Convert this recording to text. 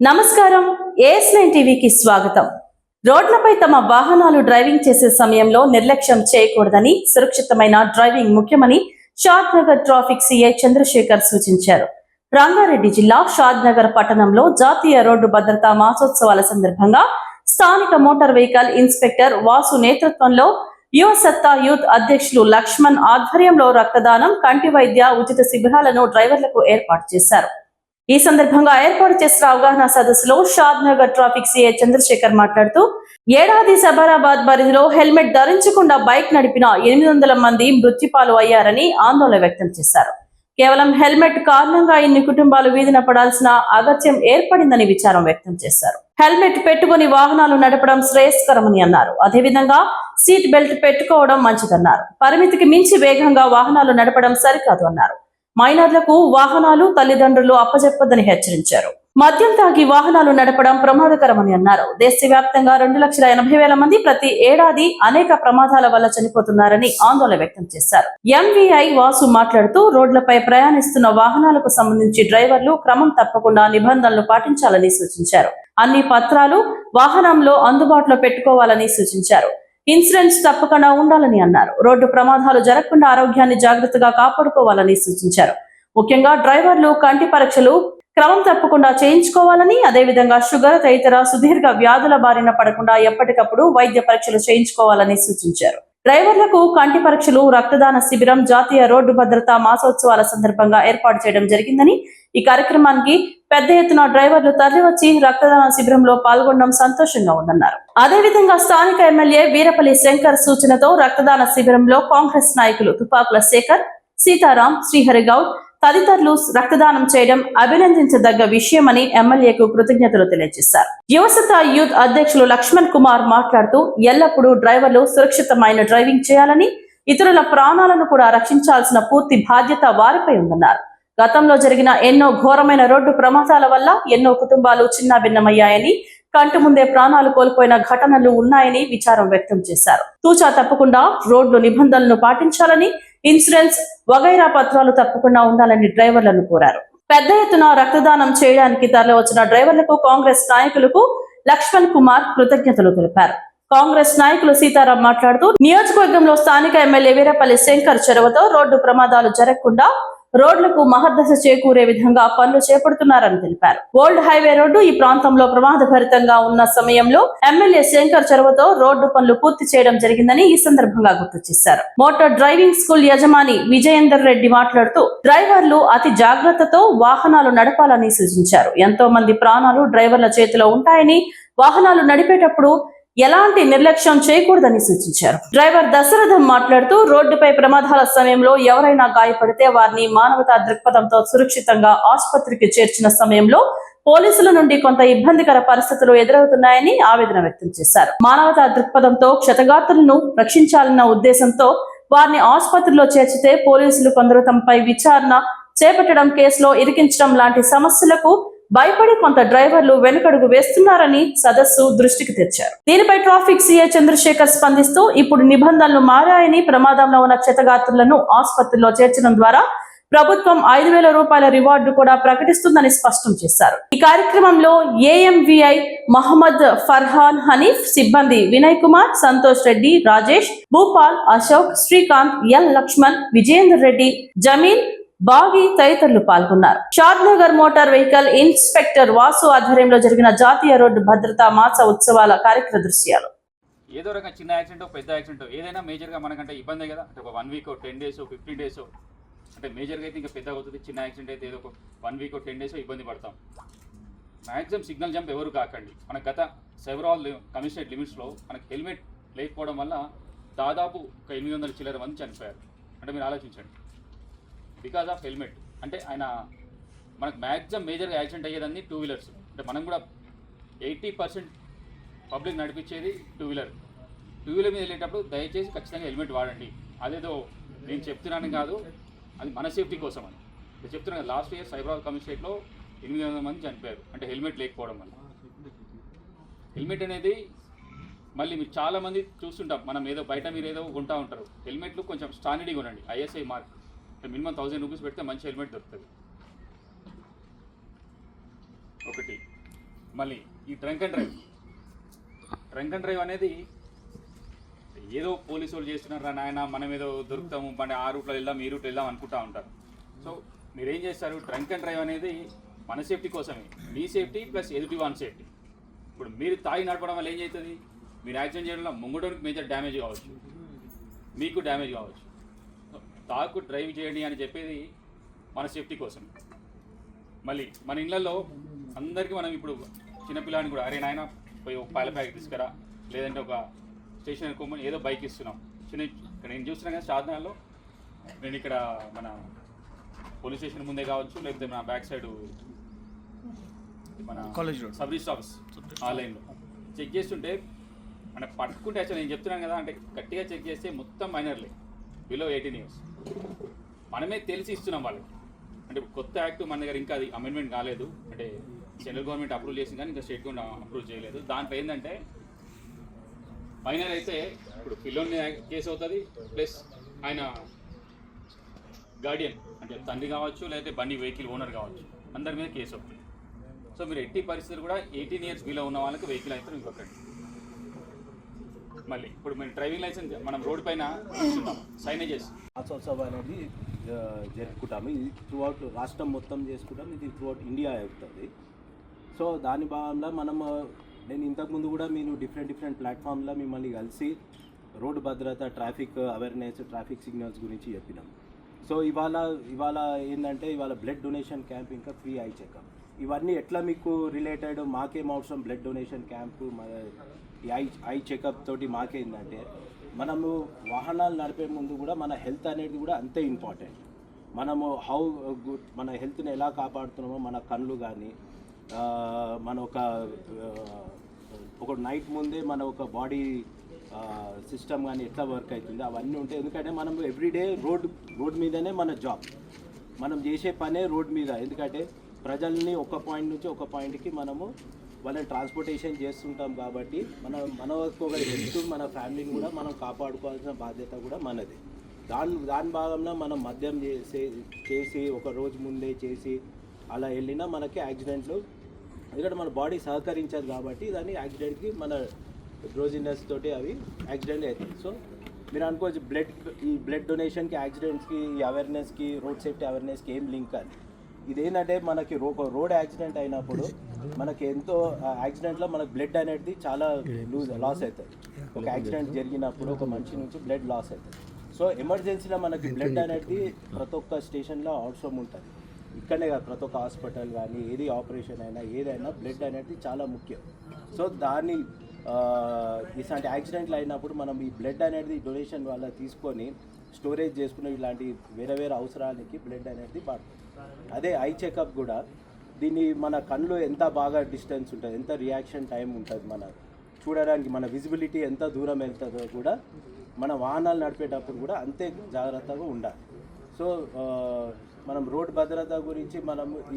నమస్కారం. As nine టీవీకి స్వాగతం. రోడ్లపై తమ వాహనాలు డ్రైవింగ్ చేసే సమయంలో నిర్లక్ష్యం చేయకూడదని సురక్షితమైన డ్రైవింగ్ ముఖ్యమని Shadnagar traffic CI Chandrasekhar సూచించారు. రంగారెడ్డి జిల్లా షాద్ నగర్ పట్టణంలో జాతీయ రోడ్డు భద్రతా మాసోత్సవాల సందర్భంగా స్థానిక మోటార్ వెహికల్ ఇన్స్పెక్టర్ వాసు నేతృత్వంలో యువ సత్తా యూత్ అధ్యక్షులు లక్ష్మణ్ ఆధ్వర్యంలో రక్తదానం కంటి వైద్య ఉచిత శిబిరాలను డ్రైవర్లకు ఏర్పాటు చేశారు. ఈ సందర్భంగా ఏర్పాటు చేసిన అవగాహన సదస్సులో Shadnagar traffic CI Chandrasekhar మాట్లాడుతూ ఏడాది సబరాబాద్ పరిధిలో హెల్మెట్ ధరించకుండా బైక్ నడిపిన ఎనిమిది వందల మంది మృత్యుపాలు అయ్యారని ఆందోళన వ్యక్తం చేశారు. కేవలం హెల్మెట్ కారణంగా ఇన్ని కుటుంబాలు వీధిన పడాల్సిన అగత్యం ఏర్పడిందని విచారం వ్యక్తం చేశారు. హెల్మెట్ పెట్టుకుని వాహనాలు నడపడం శ్రేయస్కరమని అన్నారు. అదేవిధంగా సీట్ బెల్ట్ పెట్టుకోవడం మంచిదన్నారు. పరిమితికి మించి వేగంగా వాహనాలు నడపడం సరికాదు అన్నారు. మైనర్లకు వాహనాలు తల్లిదండ్రులు అప్పజెప్పదని హెచ్చరించారు. మద్యం తాగి వాహనాలు నడపడం ప్రమాదకరమని అన్నారు. దేశవ్యాప్తంగా రెండు లక్షల ఎనభై వేల మంది ప్రతి ఏడాది అనేక ప్రమాదాల వల్ల చనిపోతున్నారని ఆందోళన వ్యక్తం చేశారు. ఎంవీఐ వాసు మాట్లాడుతూ రోడ్లపై ప్రయాణిస్తున్న వాహనాలకు సంబంధించి డ్రైవర్లు క్రమం తప్పకుండా నిబంధనలు పాటించాలని సూచించారు. అన్ని పత్రాలు వాహనంలో అందుబాటులో పెట్టుకోవాలని సూచించారు. ఇన్సూరెన్స్ తప్పకుండా ఉండాలని అన్నారు. రోడ్డు ప్రమాదాలు జరగకుండా ఆరోగ్యాన్ని జాగ్రత్తగా కాపాడుకోవాలని సూచించారు. ముఖ్యంగా డ్రైవర్లు కంటి పరీక్షలు క్రమం తప్పకుండా చేయించుకోవాలని అదేవిధంగా షుగర్ తదితర సుదీర్ఘ వ్యాధుల బారిన పడకుండా ఎప్పటికప్పుడు వైద్య పరీక్షలు చేయించుకోవాలని సూచించారు. డ్రైవర్లకు కంటి పరీక్షలు రక్తదాన శిబిరం జాతీయ రోడ్డు భద్రతా మాసోత్సవాల సందర్భంగా ఏర్పాటు చేయడం జరిగిందని ఈ కార్యక్రమానికి పెద్ద ఎత్తున డ్రైవర్లు తరలివచ్చి రక్తదాన శిబిరంలో పాల్గొనడం సంతోషంగా ఉందన్నారు. అదేవిధంగా స్థానిక ఎమ్మెల్యే వీరపల్లి శంకర్ సూచనతో రక్తదాన శిబిరంలో కాంగ్రెస్ నాయకులు తుపాకుల శేఖర్ సీతారాం శ్రీహరి గౌడ్ తదితరులు రక్తదానం చేయడం అభినందించదగ్గ విషయమని ఎమ్మెల్యేకు కృతజ్ఞతలు తెలియజేశారు. యువసత యూత్ అధ్యక్షులు లక్ష్మణ్ కుమార్ మాట్లాడుతూ ఎల్లప్పుడూ డ్రైవర్లు సురక్షితమైన డ్రైవింగ్ చేయాలని ఇతరుల ప్రాణాలను కూడా రక్షించాల్సిన పూర్తి బాధ్యత వారిపై ఉందన్నారు. గతంలో జరిగిన ఎన్నో ఘోరమైన రోడ్డు ప్రమాదాల వల్ల ఎన్నో కుటుంబాలు చిన్నాభిన్నమయ్యాయని కంటి ముందే ప్రాణాలు కోల్పోయిన ఘటనలు ఉన్నాయని విచారం వ్యక్తం చేశారు. తూచా తప్పకుండా రోడ్లు నిబంధనలను పాటించాలని ఇన్సూరెన్స్ వగైరా పత్రాలు తప్పకుండా ఉండాలని డ్రైవర్లను కోరారు. పెద్ద ఎత్తున రక్తదానం చేయడానికి తరలివచ్చిన డ్రైవర్లకు కాంగ్రెస్ నాయకులకు లక్ష్మణ్ కుమార్ కృతజ్ఞతలు తెలిపారు. కాంగ్రెస్ నాయకులు సీతారాం మాట్లాడుతూ నియోజకవర్గంలో స్థానిక ఎమ్మెల్యే వీరపల్లి శంకర్ చెరవతో రోడ్డు ప్రమాదాలు జరగకుండా రోడ్లకు మహద్దశ చేకూరే విధంగా పనులు చేపడుతున్నారని తెలిపారు. ఓల్డ్ హైవే రోడ్డు ఈ ప్రాంతంలో ప్రమాదభరితంగా ఉన్న సమయంలో ఎమ్మెల్యే శంకర్ చొరవతో రోడ్డు పనులు పూర్తి చేయడం జరిగిందని ఈ సందర్భంగా గుర్తు చేశారు. మోటార్ డ్రైవింగ్ స్కూల్ యజమాని విజయేందర్ రెడ్డి మాట్లాడుతూ డ్రైవర్లు అతి జాగ్రత్తతో వాహనాలు నడపాలని సూచించారు. ఎంతో మంది ప్రాణాలు డ్రైవర్ల చేతిలో ఉంటాయని వాహనాలు నడిపేటప్పుడు ఎలాంటి నిర్లక్ష్యం చేయకూడదని సూచించారు. డ్రైవర్ దశరథం మాట్లాడుతూ రోడ్డుపై ప్రమాదాల సమయంలో ఎవరైనా గాయపడితే వారిని మానవతా దృక్పథంతో సురక్షితంగా ఆసుపత్రికి చేర్చిన సమయంలో పోలీసుల నుండి కొంత ఇబ్బందికర పరిస్థితులు ఎదురవుతున్నాయని ఆవేదన వ్యక్తం చేశారు. మానవతా దృక్పథంతో క్షతగాత్రులను రక్షించాలన్న ఉద్దేశంతో వారిని ఆసుపత్రిలో చేర్చితే పోలీసులు కొందరు తమపై విచారణ చేపట్టడం కేసులో ఇరికించడం లాంటి సమస్యలకు భయపడి కొంత డ్రైవర్లు వెనుకడుగు వేస్తున్నారని సదస్సు దృష్టికి తెచ్చారు. దీనిపై ట్రాఫిక్ సీఏ చంద్రశేఖర్ స్పందిస్తూ ఇప్పుడు నిబంధనలు మారాయని ప్రమాదంలో ఉన్న క్షతగాత్రులను ఆసుపత్రిలో చేర్చడం ద్వారా ప్రభుత్వం ఐదు వేల రూపాయల రివార్డు కూడా ప్రకటిస్తుందని స్పష్టం చేశారు. ఈ కార్యక్రమంలో ఏఎంవిఐ మహమ్మద్ ఫర్హాన్ హనీఫ్ సిబ్బంది వినయ్ కుమార్ సంతోష్ రెడ్డి రాజేష్ భూపాల్ అశోక్ శ్రీకాంత్ ఎల్ లక్ష్మణ్ విజేందర్ రెడ్డి జమీన్ బాగి తదితరులు పాల్గొన్నారు. Shadnagar motor vehicle inspector Vasu ఆధ్వర్యంలో జరిగిన జాతీయ రోడ్డు భద్రతా మాస ఉత్సవాల కార్యక్రమ దృశ్యాలు. ఏదో రకంగా చిన్న యాక్సిడెంట్ పెద్ద యాక్సిడెంట్ ఏదైనా మేజర్గా మనకంటే ఇబ్బందే కదా? అంటే ఒక one week ten days fifteen days అంటే మేజర్గా అయితే ఇంకా పెద్దగా అవుతుంది. చిన్న యాక్సిడెంట్ అయితే ఏదో ఒక వన్ వీక్ టెన్ డేస్ ఇబ్బంది పడతాం. మ్యాక్సిమం సిగ్నల్ జంప్ ఎవరు కాకండి. మన గత సెవరాల్ కమిషనరేట్ లిమిట్స్లో మనకి హెల్మెట్ లేకపోవడం వల్ల దాదాపు ఒక ఎనిమిది వందల చిల్లర మంది చనిపోయారు. అంటే మీరు ఆలోచించండి. Because of helmet. అంటే ఆయన మనకు మ్యాక్సిమం మేజర్గా యాక్సిడెంట్ అయ్యేదన్నీ టూ వీలర్స్. అంటే మనం కూడా ఎయిటీ పర్సెంట్ పబ్లిక్ నడిపించేది టూ వీలర్. టూ వీలర్ మీద వెళ్ళేటప్పుడు దయచేసి ఖచ్చితంగా హెల్మెట్ వాడండి. అదేదో నేను చెప్తున్నాను కాదు అది మన సేఫ్టీ కోసం అని. నేను చెప్తున్నాను లాస్ట్ ఇయర్ సైబరాబాద్ కమిషనరేట్లో ఎనిమిది వందల మంది చనిపోయారు. అంటే హెల్మెట్ లేకపోవడం వల్ల. హెల్మెట్ అనేది మళ్ళీ మీరు చాలామంది చూస్తుంటాం. మనం ఏదో బయట మీరు ఏదో కొంటా ఉంటారు. హెల్మెట్లు కొంచెం స్టాండర్డ్గా ఉండండి. ISI mark. Minimum thousand rupees పెడితే మంచి హెల్మెట్ దొరుకుతుంది. ఒకటి. మళ్ళీ ఈ drunk and drive. Drunk and drive అనేది ఏదో పోలీసు వాళ్ళు చేస్తున్నారా నాయన మనం ఏదో దొరుకుతాము మన ఆ రూట్లో వెళ్దాం ఈ రూట్లో వెళ్దాం అనుకుంటా ఉంటారు. సో మీరు ఏం చేస్తారు? డ్రంక్ అండ్ డ్రైవ్ అనేది మన సేఫ్టీ కోసమే. మీ సేఫ్టీ ప్లస్ ఎదుటి వన్ సేఫ్టీ. ఇప్పుడు మీరు తాగి నడపడం వల్ల ఏం చేస్తుంది మీరు యాక్సిడెంట్ చేయడం వల్ల ముంగడానికి మేజర్ డ్యామేజ్ కావచ్చు. మీకు డ్యామేజ్ కావచ్చు. తాగు డ్రైవ్ చేయండి అని చెప్పేది మన సేఫ్టీ కోసం. మళ్ళీ మన ఇళ్ళల్లో అందరికీ మనం ఇప్పుడు చిన్నపిల్లాడిని కూడా అరే నాయన పోయి ఒక పాల ప్యాకెట్ తీసుకురా. లేదంటే ఒక స్టేషన్ కొమ్మని ఏదో బైక్ ఇస్తున్నాం. చిన్న ఇక్కడ నేను చూస్తున్నా కదా షాద్నగర్లో నేను ఇక్కడ మన పోలీస్ స్టేషన్ ముందే కావచ్చు లేకపోతే మన బ్యాక్ సైడ్ మన college road. Sub register office ఆన్లైన్లో చెక్ చేస్తుంటే అంటే పట్టుకుంటే అసలు నేను చెప్తున్నాను కదా అంటే గట్టిగా చెక్ చేస్తే మొత్తం మైనర్లే. బిలో ఎయిటీన్ ఇయర్స్ మనమే తెలిసి ఇస్తున్నాం వాళ్ళకి. అంటే కొత్త యాక్ట్ మన దగ్గర ఇంకా అది అమెండ్మెంట్ కాలేదు. అంటే సెంట్రల్ గవర్నమెంట్ అప్రూవ్ చేసింది కానీ ఇంకా స్టేట్ గవర్నమెంట్ అప్రూవ్ చేయలేదు. దాంట్లో ఏంటంటే మైనర్ అయితే ఇప్పుడు పిల్లోని కేసు అవుతుంది ప్లస్ ఆయన గార్డియన్ అంటే తండ్రి కావచ్చు లేకపోతే బండి వెహికల్ ఓనర్ కావచ్చు అందరి మీద కేసు అవుతుంది. సో మీరు ఎట్టి పరిస్థితులు కూడా ఎయిటీన్ ఇయర్స్ బిలో ఉన్న వాళ్ళకి వెహికల్ అయితే ఇంకొకటి. మళ్ళీ. ఇప్పుడు మేము డ్రైవింగ్ లైసెన్స్ మనం రోడ్ పైన ఇస్తున్నాం సైనేజెస్. వార్షోత్సవం అనేది జరుపుకుంటాము. ఇది త్రూఅవుట్ రాష్ట్రం మొత్తం చేసుకుంటాం ఇది త్రూ అవుట్ ఇండియా అవుతుంది సో దాని భాగంలో మనం నేను ఇంతకుముందు కూడా మీరు డిఫరెంట్ డిఫరెంట్ ప్లాట్ఫామ్లో మిమ్మల్ని కలిసి రోడ్డు భద్రత ట్రాఫిక్ అవేర్నెస్ ట్రాఫిక్ సిగ్నల్స్ గురించి చెప్పినాం. సో ఇవాళ ఇవాళ ఏంటంటే ఇవాళ బ్లడ్ డొనేషన్ క్యాంప్ ఇంకా ఫ్రీ ఐ చెకప్ ఇవన్నీ ఎట్లా మీకు రిలేటెడ్ మాకేం అవసరం బ్లడ్ డొనేషన్ క్యాంపు ఈ ఐ ఐ చెకప్ తోటి మాకేందంటే మనము వాహనాలు నడిపే ముందు కూడా మన హెల్త్ అనేది కూడా అంతే ఇంపార్టెంట్ మనము హౌ గుడ్ మన హెల్త్ని ఎలా కాపాడుతున్నామో మన కళ్ళు కానీ మన ఒక ఒక నైట్ ముందే మన ఒక బాడీ సిస్టమ్ కానీ ఎట్లా వర్క్ అవుతుంది అవన్నీ ఉంటాయి. ఎందుకంటే మనం ఎవ్రీడే రోడ్ రోడ్ మీదనే మన జాబ్ మనం చేసే పనే రోడ్ మీద. ఎందుకంటే ప్రజల్ని ఒక పాయింట్ నుంచి ఒక పాయింట్కి మనము వాళ్ళని ట్రాన్స్పోర్టేషన్ చేస్తుంటాం కాబట్టి మన మన ఒక హెల్త్ మన ఫ్యామిలీని కూడా మనం కాపాడుకోవాల్సిన బాధ్యత కూడా మనది. దాని దాని భాగంలో మనం మద్యం చేసే చేసి ఒక రోజు ముందే చేసి అలా వెళ్ళినా మనకి యాక్సిడెంట్లు ఎందుకంటే మన బాడీ సహకరించదు కాబట్టి దాన్ని యాక్సిడెంట్కి మన డ్రోజినెస్ తోటి అవి యాక్సిడెంట్ అవుతాయి. సో మీరు అనుకోవచ్చు బ్లడ్ ఈ బ్లడ్ డొనేషన్కి యాక్సిడెంట్స్కి ఈ అవేర్నెస్కి రోడ్ సేఫ్టీ అవేర్నెస్కి ఏం లింక్ అని ఇదేంటంటే మనకి రో రోడ్ యాక్సిడెంట్ అయినప్పుడు మనకి ఎంతో యాక్సిడెంట్లో మనకి బ్లడ్ అనేది చాలా లూజ్ లాస్ అవుతుంది. ఒక యాక్సిడెంట్ జరిగినప్పుడు ఒక మనిషి నుంచి బ్లడ్ లాస్ అవుతుంది. సో ఎమర్జెన్సీలో మనకి బ్లడ్ అనేది ప్రతి ఒక్క స్టేషన్లో అవసరం ఉంటుంది. ఇక్కడనే కాదు ప్రతి ఒక్క హాస్పిటల్ కానీ ఏది ఆపరేషన్ అయినా ఏదైనా బ్లడ్ అనేది చాలా ముఖ్యం. సో దాన్ని ఇలాంటి యాక్సిడెంట్లు అయినప్పుడు మనం ఈ బ్లడ్ అనేది డొనేషన్ వల్ల తీసుకొని స్టోరేజ్ చేసుకుని ఇలాంటి వేరే వేరే అవసరాలకి బ్లడ్ అనేది వాడుతుంది అదే ఐ చెకప్ కూడా. దీన్ని మన కళ్ళు ఎంత బాగా డిస్టెన్స్ ఉంటుంది ఎంత రియాక్షన్ టైం ఉంటుంది మన చూడడానికి మన విజిబిలిటీ ఎంత దూరం వెళ్తుందో కూడా మన వాహనాలు నడిపేటప్పుడు కూడా అంతే జాగ్రత్తగా ఉండాలి. సో మనం రోడ్ భద్రత గురించి మనం